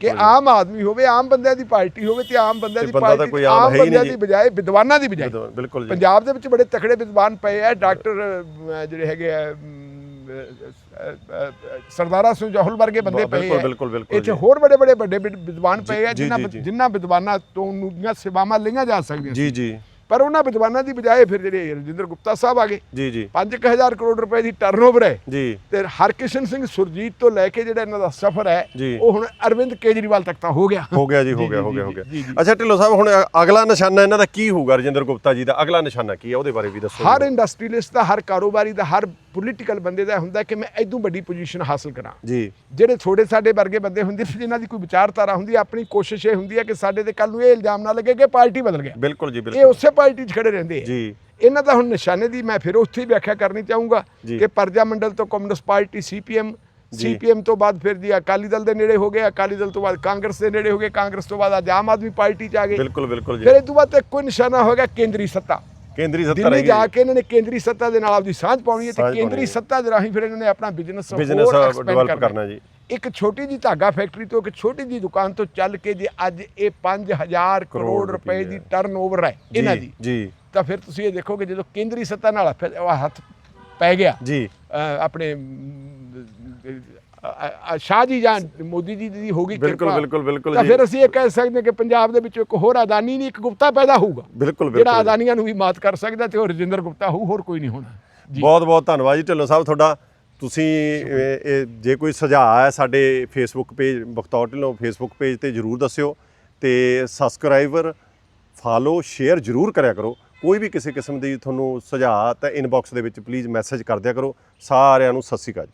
ਕਿ ਆਮ ਆਦਮੀ ਹੋਵੇ ਆਮ ਬੰਦਿਆਂ ਦੀ ਪਾਰਟੀ ਹੋਵੇ ਤੇ ਆਮ ਬੰਦਿਆਂ ਦੀ ਪਾਰਟੀ ਆਮ ਬੰਦਿਆਂ। ਦੀ ਬਜਾਏ ਵਿਦਵਾਨਾਂ ਦੀ ਬਜਾਏ ਬਿਲਕੁਲ- ਪੰਜਾਬ ਦੇ ਵਿੱਚ ਬੜੇ ਤਕੜੇ ਵਿਦਵਾਨ ਪਏ ਆ ਡਾਕਟਰ ਜਿਹੜੇ ਹੈਗੇ ਆ ਸਰਦਾਰਾ ਸਿੰਘ ਜੋਹਲ ਵਰਗੇ ਬੰਦੇ ਪਏ ਬਿਲਕੁਲ ਆ ਬਿਲਕੁਲ ਬਿਲਕੁਲ ਇੱਥੇ। ਹੋਰ ਬੜੇ ਬੜੇ ਵੱਡੇ ਵਿਦਵਾਨ ਪਏ ਆ ਜਿਨ੍ਹਾਂ। ਜਿਨ੍ਹਾਂ ਵਿਦਵਾਨਾਂ ਤੋਂ ਨੂੰ ਦੀਆਂ ਸੇਵਾਵਾਂ ਲਈਆਂ ਜਾ ਸਕਦੀਆਂ। ਜੀ ਜੀ ਪਰ ਉਹਨਾਂ ਵਿਦਵਾਨਾਂ ਦੀ ਬਜਾਏ ਫਿਰ ਜਿਹੜੇ ਰਜਿੰਦਰ ਗੁਪਤਾ ਸਾਹਿਬ ਆ ਗਏ। ਜੀ ਜੀ। 5000 ਕਰੋੜ ਰੁਪਏ ਦੀ ਟਰਨਓਵਰ ਹੈ। ਜੀ। ਤੇ ਹਰਕਿਸ਼ਨ ਸਿੰਘ ਸੁਰਜੀਤ ਤੋਂ ਲੈ ਕੇ ਜਿਹੜਾ ਇਹਨਾਂ ਦਾ ਸਫ਼ਰ ਹੈ। ਉਹ ਹੁਣ ਅਰਵਿੰਦ ਕੇਜਰੀਵਾਲ ਤੱਕ ਤਾਂ ਹੋ ਗਿਆ। ਹੋ ਗਿਆ ਜੀ ਹੋ ਗਿਆ ਹੋ ਗਿਆ ਹੋ ਗਿਆ। ਅੱਛਾ ਢਿੱਲੋਂ ਸਾਹਿਬ ਹੁਣ ਅਗਲਾ ਨਿਸ਼ਾਨਾ ਇਹਨਾਂ ਦਾ ਕੀ ਹੋਊਗਾ ਰਜਿੰਦਰ ਗੁਪਤਾ ਜੀ ਦਾ? ਅਗਲਾ ਨਿਸ਼ਾਨਾ ਕੀ ਹੈ? ਉਹਦੇ ਬਾਰੇ ਵੀ ਦੱਸੋ। ਹਰ ਇੰਡਸਟਰੀਲਿਸਟ ਦਾ ਹਰ ਕਾਰੋਬਾਰੀ ਦਾ ਹਰ ਪੋਲੀਟੀਕਲ ਬੰਦੇ ਦਾ ਹੁੰਦਾ ਕਿ ਮੈਂ ਇਦੋਂ ਵੱਡੀ ਪੋਜੀਸ਼ਨ ਹਾਸਲ ਕਰਾਂ। ਜੀ। ਜਿਹੜੇ ਥੋੜੇ ਸਾਡੇ ਵਰਗੇ ਬੰਦੇ ਹੁੰਦੇ ਸੀ ਜਿਨ੍ਹਾਂ ਦੀ ਕੋਈ ਵਿਚਾਰਧਾਰਾ ਹੁੰਦੀ ਆਪਣੀ ਕੋਸ਼ਿਸ਼ ਇਹ ਹੁੰਦੀ ਹੈ ਕਿ ਸਾਡੇ ਤੇ ਕੱਲ ਨੂੰ ਇਹ ਇਲਜ਼ਾਮ ਨਾ ਲੱਗੇ ਕਿ ਪਾਰਟੀ ਬਦਲ ਗਿਆ। ਬਿਲਕੁਲ ਜੀ ਇਹ ਬਿਲਕੁਲ। ਉਸੇ ਪਾਰਟੀ 'ਚ ਖੜੇ ਰਹਿੰਦੇ ਆ। ਜੀ। ਇਹਨਾਂ ਦਾ ਹੁਣ ਨਿਸ਼ਾਨੇ ਦੀ ਮੈਂ ਫਿਰ ਉੱਥੇ ਹੀ ਵਿਆਖਿਆ ਕਰਨੀ ਚਾਹੂੰਗਾ। ਕਿ ਪਰਜਾ ਮੰਡਲ ਤੋਂ ਕਮਿਊਨਿਸਟ ਪਾਰਟੀ ਸੀਪੀਐਮ। ਸੀਪੀਐਮ ਤੋਂ ਬਾਅਦ ਫਿਰ ਜੀ ਅਕਾਲੀ ਦਲ ਦੇ ਨੇੜੇ ਹੋ ਗਏ ਅਕਾਲੀ ਦਲ ਤੋਂ ਬਾਅਦ ਕਾਂਗਰਸ ਦੇ ਨੇੜੇ ਹੋ ਗਏ ਕਾਂਗਰਸ ਤੋਂ ਬਾਅਦ ਅੱਜ ਆਮ ਆਦਮੀ ਪਾਰਟੀ 'ਚ ਆ ਗਏ। ਬਿਲਕੁਲ ਬਿਲਕੁਲ ਜੀ। ਫਿਰ ਇਹ ਤੋਂ ਬਾਅਦ ਤੇ ਕੋਈ ਨਿਸ਼ਾਨਾ ਹੋਏਗਾ ਕੇਂਦਰੀ ਸੱਤਾ। ਕੇਂਦਰੀ ਸੱਤਾ ਦਿੱਲੀ ਜਾ ਕੇ ਇਹਨਾਂ ਨੇ ਕੇਂਦਰੀ ਸੱਤਾ ਦੇ ਨਾਲ ਆਪਦੀ ਸਾਂਝ ਪਾਉਣੀ ਹੈ ਤੇ ਸਾਂਝ ਕੇਂਦਰੀ ਪਾਉਣੀ ਹੈ। ਸੱਤਾ ਦੇ ਰਾਹੀਂ ਫਿਰ ਇਹਨਾਂ ਨੇ ਆਪਣਾ ਬਿਜ਼ਨਸ ਬਿਜ਼ਨਸ ਡਿਵੈਲਪ ਕਰਨਾ ਜੀ। ਇੱਕ ਛੋਟੀ ਜੀ ਧਾਗਾ ਫੈਕਟਰੀ ਤੋਂ ਇੱਕ ਛੋਟੀ ਜੀ ਦੁਕਾਨ ਤੋਂ ਚੱਲ ਕੇ ਜੇ ਅੱਜ ਇਹ 5000 ਕਰੋੜ ਰੁਪਏ ਦੀ ਟਰਨਓਵਰ ਹੈ ਇਹਨਾਂ ਦੀ ਜੀ। ਤਾਂ ਫਿਰ ਤੁਸੀਂ ਇਹ ਦੇਖੋਗੇ ਜਦੋਂ ਕੇਂਦਰੀ ਸੱਤਾ ਨਾਲ ਫਿਰ ਉਹ ਹੱਥ ਪੈ ਗਿਆ ਜੀ। ਆਪਣੇ ਅਮ, ਸ਼ਾਹ ਜੀ ਜਾਂ ਮੋਦੀ ਜੀ ਦੀ ਹੋ ਗਈ ਬਿਲਕੁਲ ਬਿਲਕੁਲ ਬਿਲਕੁਲ ਤਾਂ ਜੀ। ਫਿਰ ਅਸੀਂ ਇਹ ਕਹਿ ਸਕਦੇ ਹਾਂ ਕਿ ਪੰਜਾਬ ਦੇ ਵਿੱਚ ਇੱਕ ਹੋਰ ਅਦਾਨੀ ਨਹੀਂ ਇੱਕ ਗੁਪਤਾ ਪੈਦਾ ਹੋਊਗਾ। ਬਿਲਕੁਲ ਜਿਹੜਾ ਅਦਾਨੀਆਂ ਨੂੰ ਵੀ ਮਾਤ ਕਰ ਸਕਦਾ ਤੇ ਉਹ ਰਜਿੰਦਰ ਗੁਪਤਾ ਹੋਊ ਹੋਰ ਕੋਈ ਨਹੀਂ ਹੋਣਾ। ਬਹੁਤ ਬਹੁਤ ਧੰਨਵਾਦ ਜੀ ਢਿੱਲੋਂ ਸਾਹਿਬ ਤੁਹਾਡਾ। ਤੁਸੀਂ ਇਹ- ਜੇ ਕੋਈ ਸੁਝਾਅ ਹੈ ਸਾਡੇ Facebook page Bakhtaur Dhillon Facebook page ਤੇ ਜਰੂਰ ਦੱਸਿਓ ਤੇ ਸਬਸਕ੍ਰਾਈਬਰ ਫਾਲੋ ਸ਼ੇਅਰ ਜਰੂਰ ਕਰਿਆ ਕਰੋ। ਕੋਈ ਵੀ ਕਿਸੇ ਕਿਸਮ ਦੀ ਤੁਹਾਨੂੰ ਸੁਝਾਅ ਤਾਂ ਇਨਬਾਕਸ ਦੇ ਵਿੱਚ ਪਲੀਜ਼ ਮੈਸੇਜ ਕਰ ਦਿਆ ਕਰੋ। ਸਾਰਿਆਂ ਨੂੰ ਸਤਿ ਸ਼੍ਰੀ ਅਕਾਲ